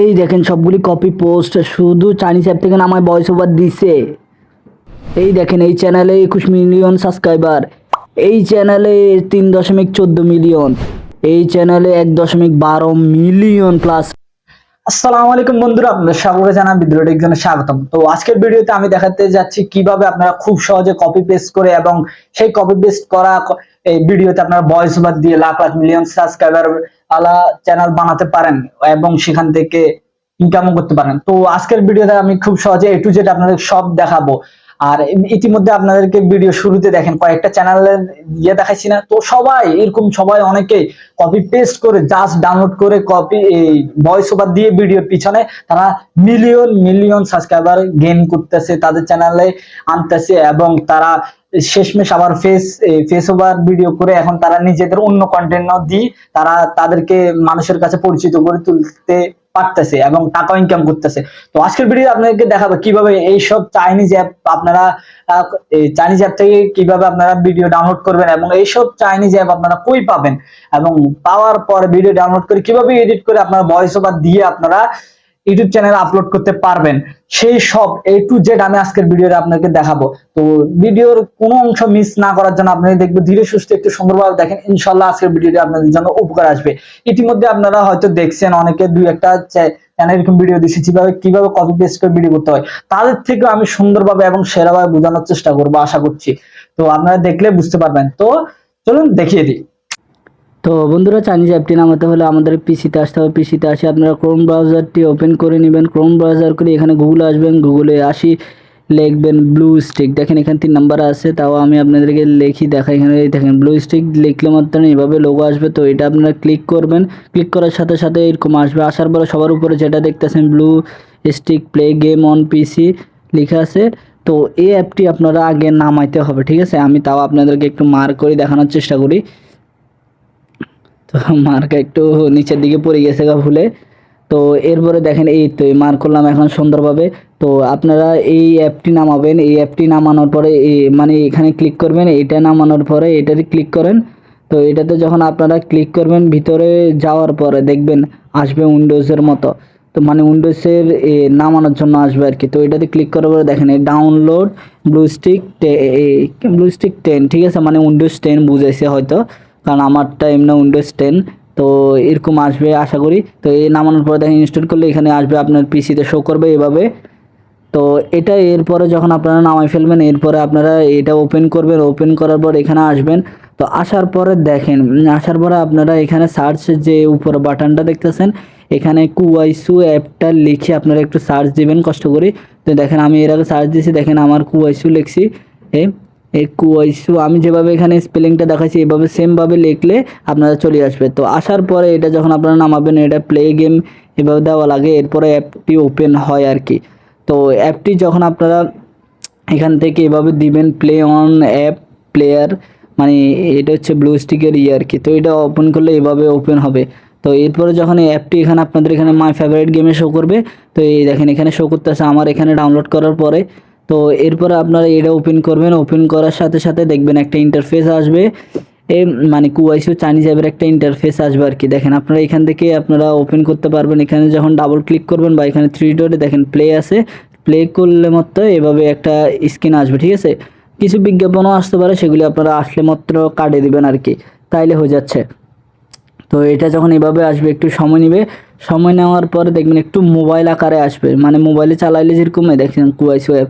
এই দেখেন সবগুলি কপি পোস্ট শুধু চাইনিজ অ্যাপ থেকে নামায় ভয়েস ওভার দিছে। এই দেখেন, এই চ্যানেলে একুশ মিলিয়ন সাবস্ক্রাইবার এই চ্যানেলে তিন দশমিক চোদ্দ মিলিয়ন এই চ্যানেলে এক দশমিক বারো মিলিয়ন প্লাস আসসালামু আলাইকুম বন্ধুরা সকলকে জানা বিদ্রোহ একজনে স্বাগতম। তো আজকের ভিডিওতে আমি দেখাতে যাচ্ছি কীভাবে আপনারা খুব সহজে কপি পেস্ট করে এবং সেই কপি পেস্ট করা এই ভিডিওতে আপনারা ভয়েস ওভার দিয়ে লাখ লাখ মিলিয়ন সাবস্ক্রাইবার আলা চ্যানেল বানাতে পারেন এবং সেখান থেকে ইনকামও করতে পারেন। তো আজকের ভিডিওতে আমি খুব সহজে এ টু জেড আপনাদের সব দেখাবো। আর ইতিমধ্যে আপনাদেরকে ভিডিও শুরুতে দেখেন, কয়েকটা চ্যানেলের ইয়ে দেখাইছি না, তো সবাই, এরকম সবাই অনেকেই কপি পেস্ট করে জাস্ট ডাউনলোড করে কপি এই ভয়েস ওভার দিয়ে ভিডিওর পিছনে তারা মিলিয়ন মিলিয়ন সাবস্ক্রাইবার গেইন করতেছে তাদের চ্যানেলে আনতেছে এবং তারা শেষমেশ আবার ফেস ফেস ওভার ভিডিও করে এখন তারা নিজেদের অন্য কন্টেন্ট দিয়ে তারা তাদেরকে মানুষের কাছে পরিচিত করে তুলতে পারতেছে এবং টাকা ইনকাম করতেছে। তো আজকের ভিডিও আপনাদেরকে দেখাবো কীভাবে এইসব চাইনিজ অ্যাপ আপনারা চাইনিজ অ্যাপ থেকে কীভাবে আপনারা ভিডিও ডাউনলোড করবেন এবং এইসব চাইনিজ অ্যাপ আপনারা কই পাবেন এবং পাওয়ার পর ভিডিও ডাউনলোড করে কীভাবে এডিট করে আপনারা ভয়েস ওভার দিয়ে আপনারা ইউটিউব চ্যানেলে আপলোড করতে পারবেন। সেই সব এ টু জেড আমি আজকের ভিডিওতে আপনাকে দেখাবো। তো ভিডিওর কোনো অংশ মিস না করার জন্য আপনি দেখবেন ধীরে সুস্থ একটু সুন্দরভাবে দেখেন ইনশাল্লাহ আজকের ভিডিওটি আপনাদের জন্য উপকার আসবে। ইতিমধ্যে আপনারা হয়তো দেখছেন অনেকে দুই একটা চ্যানেল এরকম ভিডিও দিয়েছি কীভাবে কীভাবে কপি পেস্ট করে ভিডিও করতে হয়। তাদের থেকে আমি সুন্দরভাবে এবং সেরাভাবে বোঝানোর চেষ্টা করব, আশা করছি। তো আপনারা দেখলে বুঝতে পারবেন। তো চলুন দেখিয়ে দিই। তো বন্ধুরা চাইনিজ অ্যাপটি নামাতে হলে আমাদের পিসিতে আসতে হবে। পিসিতে আসে আপনারা ক্রোম ব্রাউজারটি ওপেন করে নেবেন। ক্রোম ব্রাউজার করে এখানে গুগলে আসবেন। গুগলে আসি লিখবেন ব্লু স্টিক দেখেন এখানে তিন নাম্বার আছে, তাও আমি আপনাদেরকে লিখি, দেখাই এখানে। দেখেন ব্লু স্টিক লিখলে মাত্র এভাবে লোগো আসবে। তো এটা আপনারা ক্লিক করবেন। ক্লিক করার সাথে সাথে এরকম আসবে। আসার পরে সবার উপরে যেটা দেখতেছেন BlueStacks play game on PC লেখা আছে। তো এই অ্যাপটি আপনারা আগে নামাইতে হবে, ঠিক আছে? আমি তাও আপনাদেরকে একটু মার্ক করে দেখানোর চেষ্টা করি। তো মার্কা একটু নিচের দিকে পড়ে গেছে গা ভুলে তো এরপরে দেখেন এই তো এই মার্ক করলাম এখন সুন্দরভাবে। তো আপনারা এই অ্যাপটি নামাবেন। এই অ্যাপটি নামানোর পরে মানে এখানে ক্লিক করবেন। এটা নামানোর পরে এটাতে ক্লিক করেন। তো এটাতে যখন আপনারা ক্লিক করবেন, ভিতরে যাওয়ার পরে দেখবেন আসবে উইন্ডোজের মতো। তো মানে উইন্ডোজের নামানোর জন্য আসবে আর কি। তো এটাতে ক্লিক করার পরে দেখেন, এই download BlueStacks BlueStacks ten, ঠিক আছে? মানে উইন্ডোজ টেন বুঝেছে হয়তো। কারণ আমারটা এমনি উইন্ডোজ টেন তো এরকম আসবে আশা করি। তো এই নামানোর পরে দেখেন ইনস্টল করলে এখানে আসবে, আপনার পিসিতে শো করবে এভাবে। তো এটা এরপরে যখন আপনারা নামাই ফেলবেন, এরপরে আপনারা এটা ওপেন করবেন ওপেন করার পর এখানে আসবেন। তো আসার পরে দেখেন আসার পরে আপনারা এখানে সার্চ যে উপর বাটনটা দেখতেছেন, এখানে কুয়াইসু অ্যাপটা লিখে আপনারা একটু সার্চ দিবেন, কষ্ট করে। তো দেখেন আমি এর আগে সার্চ দিয়েছি, দেখেন আমার কুয়াইসু লিখছি, এ এই কুয়াইসু আমি যেভাবে এখানে স্পেলিংটা দেখাচ্ছি, এভাবে সেমভাবে লিখলে আপনারা চলে আসবে। তো আসার পরে এটা যখন আপনারা নামাবেন, এটা প্লে গেম এভাবে দেওয়া লাগে, এরপরে অ্যাপটি ওপেন হয় আর কি। তো অ্যাপটি যখন আপনারা এখান থেকে এভাবে দিবেন প্লে অন অ্যাপ প্লেয়ার মানে এটা হচ্ছে ব্লু স্টিকের ইয়ে আর কি। তো এটা ওপেন করলে এভাবে ওপেন হবে। তো এরপরে যখন এই অ্যাপটি এখানে আপনাদের এখানে মাই ফেভারিট গেমে শো করবে, তো এই দেখেন এখানে শো করতেছে। আমার এখানে ডাউনলোড করার পরে তো এরপরে আপনারা এটা ওপেন করবেন। ওপেন করার সাথে সাথে দেখবেন একটা ইন্টারফেস আসবে। এ মানে কুয়াইসিও চাইনিজ অ্যাপের একটা ইন্টারফেস আসবে আর কি দেখেন আপনারা এখান থেকে আপনারা ওপেন করতে পারবেন। এখানে যখন ডাবল ক্লিক করবেন বা এখানে থ্রি ডটে দেখেন প্লে আছে। প্লে করলে মাত্র এভাবে একটা স্ক্রিন আসবে, ঠিক আছে? কিছু বিজ্ঞাপনও আসতে পারে, সেগুলি আপনারা আসলে মাত্র কাটে দিবেন আর কি তাইলে হয়ে যাচ্ছে। তো এটা যখন এভাবে আসবে, একটু সময় নেবে। সময় নেওয়ার পরে দেখবেন একটু মোবাইল আকারে আসবে। মানে মোবাইলে চালাইলে যেরকম দেখেন দেখছেন কুয়াইসো অ্যাপ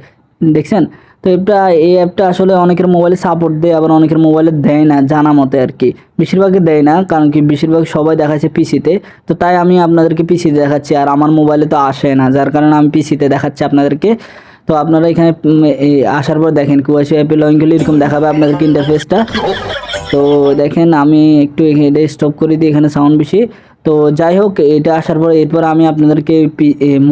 দেখছেন? তো এটা এই অ্যাপটা আসলে অনেকের মোবাইলে সাপোর্ট দেয়, আবার অনেকের মোবাইলে দেয় না, জানা মতে আর কি। বেশিরভাগই দেয় না, কারণ কি বেশিরভাগ সবাই দেখাচ্ছে পিসিতে তো তাই আমি আপনাদেরকে পিসিতে দেখাচ্ছি, আর আমার মোবাইলে তো আসে না, যার কারণে আমি পিসিতে দেখাচ্ছি আপনাদেরকে। তো আপনারা এখানে আসার পর দেখেন, কুয়াশা অ্যাপে করলে এরকম দেখাবে আপনাদেরকে ইন্টারফেসটা তো দেখেন, আমি একটু এখানে স্টপ করে দিই, এখানে সাউন্ড বেশি। তো যাই হোক, এটা আসার পর এরপর আমি আপনাদেরকে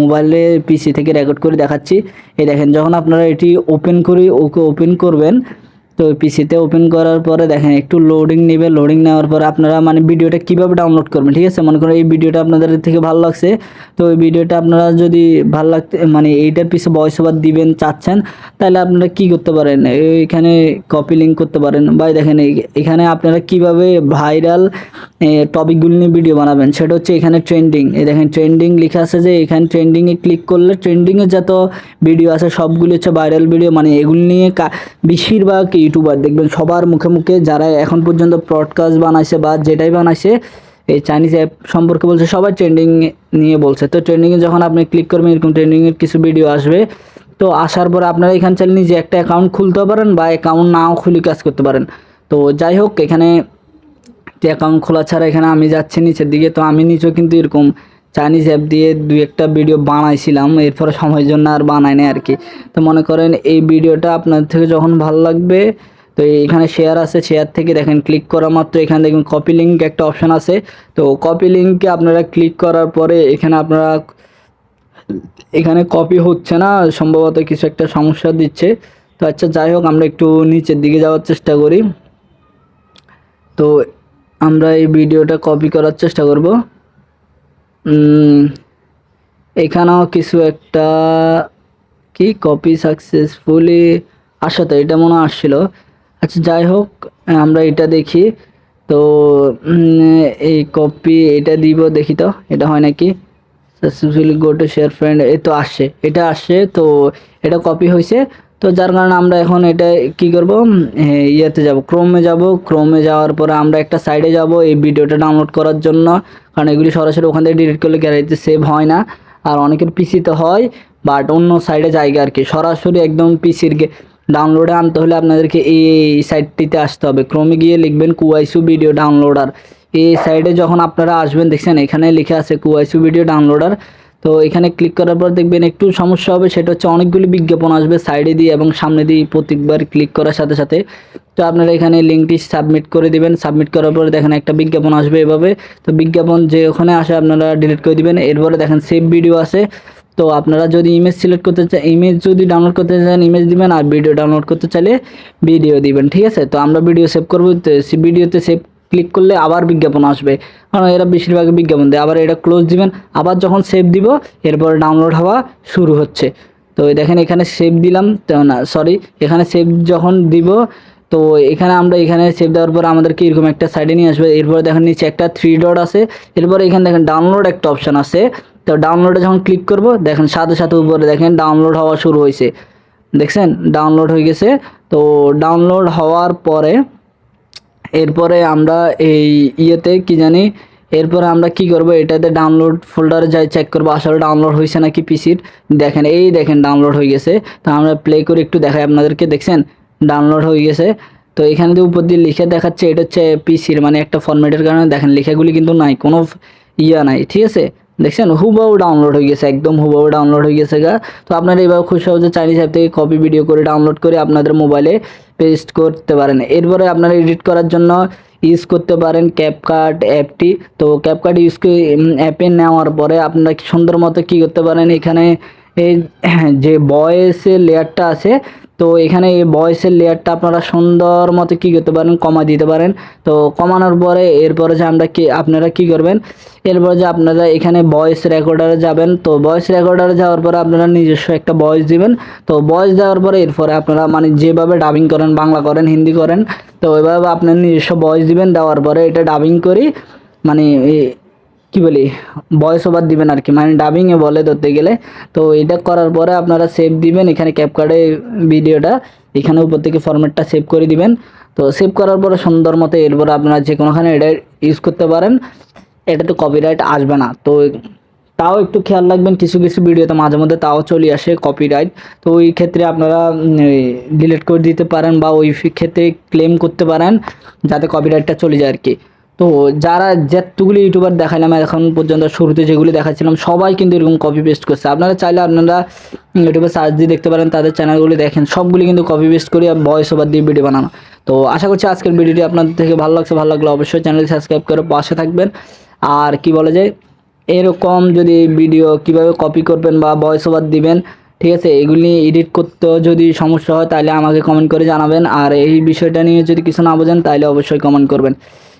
মোবাইলে পিসি থেকে রেকর্ড করে দেখাচ্ছি। এই দেখেন, যখন আপনারা এটি ওপেন করে, ওকে ওপেন করবেন তো পিসিতে ওপেন করার পরে দেখেন একটু লোডিং নেবে লোডিং নেওয়ার পরে আপনারা মানে ভিডিওটা কীভাবে ডাউনলোড করবেন, ঠিক আছে? মনে করেন এই ভিডিওটা আপনাদের থেকে ভালো লাগছে, তো এই ভিডিওটা আপনারা যদি ভালো লাগতে মানে এইটার পিছে ভয়েস ওভার দিবেন, চাচ্ছেন, তাহলে আপনারা কি করতে পারেন? এখানে কপি লিঙ্ক করতে পারেন। বা দেখেন এখানে আপনারা কীভাবে ভাইরাল টপিকগুলি নিয়ে ভিডিও বানাবেন, সেটা হচ্ছে এখানে ট্রেন্ডিং এই দেখেন ট্রেন্ডিং লেখা আছে যে, এখানে ট্রেন্ডিংয়ে ক্লিক করলে ট্রেন্ডিংয়ে যত ভিডিও আছে, সবগুলি হচ্ছে ভাইরাল ভিডিও মানে এগুলি নিয়ে বেশিরভাগ ইউটিউবার, দেখবেন সবার মুখে মুখে যারা এখন পর্যন্ত প্রডকাস্ট বানাইছে বা যেটাই বানাইছে, এই চাইনিজ অ্যাপ সম্পর্কে বলছে, সবাই ট্রেন্ডিং নিয়ে বলছে। তো ট্রেন্ডিংয়ে যখন আপনি ক্লিক করবেন, এরকম ট্রেন্ডিংয়ের কিছু ভিডিও আসবে। তো আসার পরে আপনারা এখানে চাইলে নিজে একটা অ্যাকাউন্ট খুলতে পারেন বা অ্যাকাউন্ট নাও খুলে কাজ করতে পারেন। তো যাই হোক, এখানে অ্যাকাউন্ট খোলা ছাড়া এখানে আমি যাচ্ছি নিচের দিকে, তো আমি নিচেও কিন্তু এরকম চাইনিজ অ্যাপ দিয়ে দুই একটা ভিডিও বানাইছিলাম, এরপরে সময়ের জন্য আর বানাই নাই আর কি তো মনে করেন এই ভিডিওটা আপনার থেকে যখন ভালো লাগবে, তো এখানে শেয়ার আছে শেয়ার থেকে দেখেন ক্লিক করা মাত্র, এখানে দেখবেন কপি লিঙ্ক একটা অপশান আছে। তো কপি লিঙ্কে আপনারা ক্লিক করার পরে এখানে আপনারা, এখানে কপি হচ্ছে না, সম্ভবত কিছু একটা সমস্যা দিচ্ছে। তো আচ্ছা যাই হোক, আমরা একটু নিচের দিকে যাওয়ার চেষ্টা করি। তো আমরা এই ভিডিওটা কপি করার চেষ্টা করব। এখানেও কিছু একটা কি কপি সাকসেসফুলি আসা তো, এটা মনে আসছিল। আচ্ছা যাই হোক, আমরা এটা দেখি। তো এই কপি এটা দিব দেখি তো, এটা হয় নাকি? Successfully go to share friend এ তো আসে, এটা আসছে তো এটা কপি হয়েছে। তো যার কারণে আমরা এখন এটা কি করব? ইয়েতে যাব ক্রোমে যাব। ক্রোমে যাওয়ার পরে আমরা একটা সাইডে যাব এই ভিডিওটা ডাউনলোড করার জন্য। কারণ এগুলি সরাসরি ওখান থেকে ডিলিট করলে গ্যালারিতে সেভ হয় না। আর অনেকের পিসিতে হয় বাট অন্য সাইডে জায়গা আর কি। সরাসরি একদম পিসির ডাউনলোডে আনতে হলে আপনাদেরকে এই সাইটটিতে আসতে হবে। ক্রমে গিয়ে লিখবেন কুয়াইসু ভিডিও ডাউনলোডার এই সাইডে যখন আপনারা আসবেন, দেখছেন এখানে লিখে আছে কুয়াইসু ভিডিও ডাউনলোডার তো এখানে ক্লিক করার পর দেখবেন একটু সমস্যা হবে, সেটা হচ্ছে অনেকগুলি বিজ্ঞাপন আসবে সাইডে দিয়ে এবং সামনে দিয়ে প্রত্যেকবার ক্লিক করার সাথে সাথে। তো আপনারা এখানে লিঙ্কটি সাবমিট করে দিবেন। সাবমিট করার পরে দেখেন একটা বিজ্ঞাপন আসবে এভাবে। তো বিজ্ঞাপন যে ওখানে আসে আপনারা ডিলিট করে দিবেন। এরপরে দেখেন সেভ ভিডিও আছে। তো আপনারা যদি ইমেজ সিলেক্ট করতে চান ইমেজ যদি ডাউনলোড করতে চান ইমেজ দিবেন আর ভিডিও ডাউনলোড করতে চাইলে ভিডিও দিবেন, ঠিক আছে? তো আমরা ভিডিও সেভ করব। ভিডিওতে সেভ ক্লিক করলে আবার বিজ্ঞাপন আসবে। কারণ এরা বেশিরভাগ বিজ্ঞাপন দেয়। আবার এটা ক্লোজ দিবেন, আবার যখন সেভ দিব, এরপর ডাউনলোড হওয়া শুরু হচ্ছে। তো দেখেন এখানে সেভ দিলাম না সরি এখানে সেভ যখন দিব, তো এখানে আমরা এখানে সেভ দেওয়ার পর আমাদেরকে এরকম একটা সাইডে নিয়ে আসবে। এরপরে দেখেন নিচে একটা থ্রি ডট আছে। এরপরে এখানে দেখেন ডাউনলোড একটা অপশন আছে। তো ডাউনলোডে যখন ক্লিক করব, দেখেন সাথে সাথে উপরে দেখেন ডাউনলোড হওয়া শুরু হয়েছে। দেখছেন? ডাউনলোড হয়ে গেছে। তো ডাউনলোড হওয়ার পরে এরপরে আমরা এই ইয়েতে কি জানি, এরপরে আমরা কি করব, এটাতে ডাউনলোড ফোল্ডারে যাই চেক করব, আসলে ডাউনলোড হয়েছে নাকি পিসির। দেখেন, এই দেখেন ডাউনলোড হয়ে গেছে। তো আমরা প্লে করে একটু দেখাই আপনাদেরকে, দেখছেন? ডাউনলোড হয়ে গেছে। তো এখানে যে উপর দিয়ে লিখে দেখাচ্ছে, এটা হচ্ছে পিসির মানে একটা ফরম্যাটের কারণে। দেখেন, লেখাগুলি কিন্তু নাই, কোনো ইয়া নাই, ঠিক আছে? দেখছেন? হুবাহু ডাউনলোড হয়ে গেছে, একদম হুবাহু ডাউনলোড হয়ে গেছে গা। তো আপনারা এইভাবে খুব সহজে চাইনিজ অ্যাপ থেকে কপি ভিডিও করে ডাউনলোড করে আপনাদের মোবাইলে পেস্ট করতে পারেন। এরপরে আপনারা এডিট করার জন্য ইউজ করতে পারেন ক্যাপকাট অ্যাপটি তো ক্যাপকাট ইউজ অ্যাপে নেওয়ার পরে আপনারা সুন্দর মতো কী করতে পারেন? এখানে যে বয়েসের লেয়ারটা আছে, তো এখানে এই ভয়েসের লেয়ারটা আপনারা সুন্দর মতো কী করতে পারেন, কমা দিতে পারেন। তো কমানোর পরে এরপরে যে আমরা কি, আপনারা কি করবেন, এরপরে যে আপনারা এখানে ভয়েস রেকর্ডারে যাবেন, তো ভয়েস রেকর্ডারে যাওয়ার পরে আপনারা নিজস্ব একটা ভয়েস দিবেন। তো ভয়েস দেওয়ার পরে এরপরে আপনারা মানে যেভাবে ডাবিং করেন, বাংলা করেন, হিন্দি করেন, তো ওইভাবে আপনার নিজস্ব ভয়েস দিবেন, দেওয়ার পরে এটা ডাবিং করি মানে কি বলি ভয়েস ওভার দিবেন আর কি মানে ডাবিংয়ে বলে ধরতে গেলে। তো এটা করার পরে আপনারা সেভ দিবেন। এখানে ক্যাপকার্ডে ভিডিওটা এখানে উপর থেকে ফরম্যাটটা সেভ করে দিবেন। তো সেভ করার পরে সুন্দর মতো এরপরে আপনারা যে কোনোখানে এটা ইউজ করতে পারেন, এটা এটাতে কপিরাইট আসবে না। তো তাও একটু খেয়াল রাখবেন, কিছু কিছু ভিডিওতে মাঝে মধ্যে তাও চলে আসে কপিরাইট তো ওই ক্ষেত্রে আপনারা ডিলিট করে দিতে পারেন বা ওই ক্ষেত্রে ক্লেম করতে পারেন, যাতে কপিরাইটটা চলে যায় আর কি তো যারা যতগুলি ইউটিউবার দেখালাম এখন পর্যন্ত শুরুতে যেগুলি দেখাচ্ছিলাম সবাই কিন্তু এরকম কপি পেস্ট করছে। আপনারা চাইলে আপনারা ইউটিউবে সার্চ দিয়ে দেখতে পারেন, তাদের চ্যানেলগুলি দেখেন, সবগুলি কিন্তু কপি পেস্ট করে ভয়েস ওভার দিয়ে ভিডিও বানানো। তো আশা করছি আজকের ভিডিওটি আপনাদের থেকে ভালো লাগছে, ভালো লাগলে অবশ্যই চ্যানেলটি সাবস্ক্রাইব করে পাশে থাকবেন। আর কি বলা যায় এরকম যদি ভিডিও কীভাবে কপি করবেন বা ভয়েস ওভার দিবেন, ঠিক আছে, এগুলি এডিট করতেও যদি সমস্যা হয় তাহলে আমাকে কমেন্ট করে জানাবেন। আর এই বিষয়টা নিয়ে যদি কিছু না বোঝেন তাহলে অবশ্যই কমেন্ট করবেন।